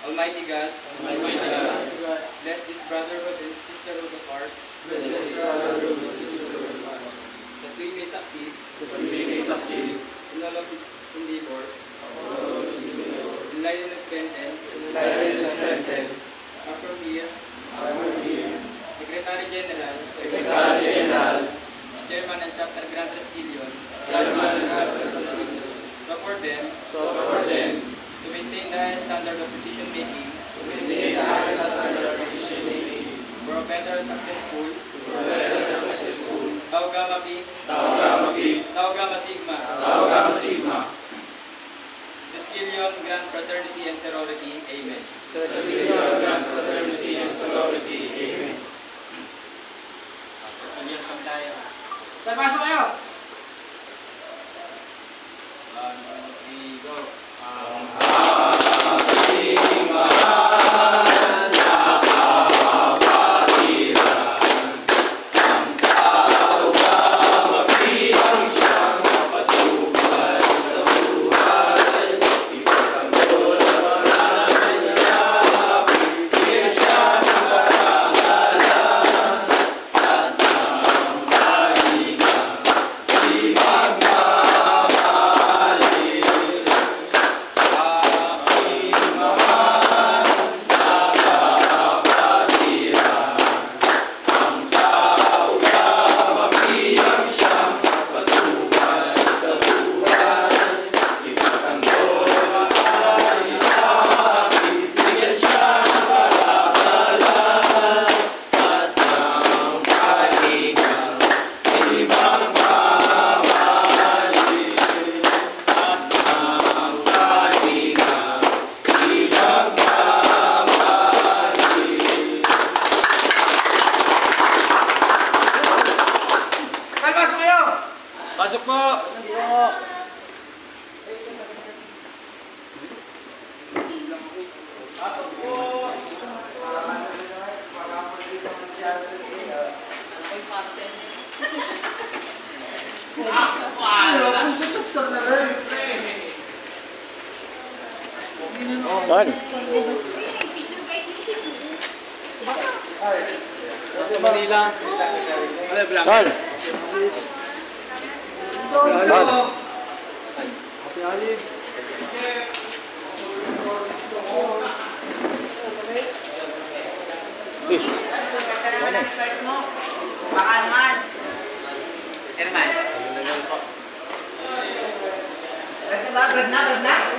Almighty God, Almighty God, bless this brotherhood and sisterhood of ours, bless this brotherhood and sisterhood of ours, that we may succeed. That we may succeed. In all of its endeavors, enlighten and strengthen, enlighten and strengthen our dear Secretary General, Secretary General, Chairman and Chapter Grand Rescilion, Chairman and President, support them support them to maintain the highest standard of decision making to maintain the highest standard of decision making for a better and successful for a better and successful Tau Gamma Pi, Tau Gamma Phi, Tau Gamma Sigma, Tau Gamma Sigma, Rescilion Grand Fraternity and Sorority. Amen. Testimonial Grand Fraternity and Sorority. Amen. Rescilion song tayo. Tapasok kayo! Two, three, go. Ang Pasok po! Pasok po! Ton, Sa Manila. Lalo. Si Ali. Fish. Ano ang shirt mo? Baka naman. Herman. Red na ba? Red na? Na?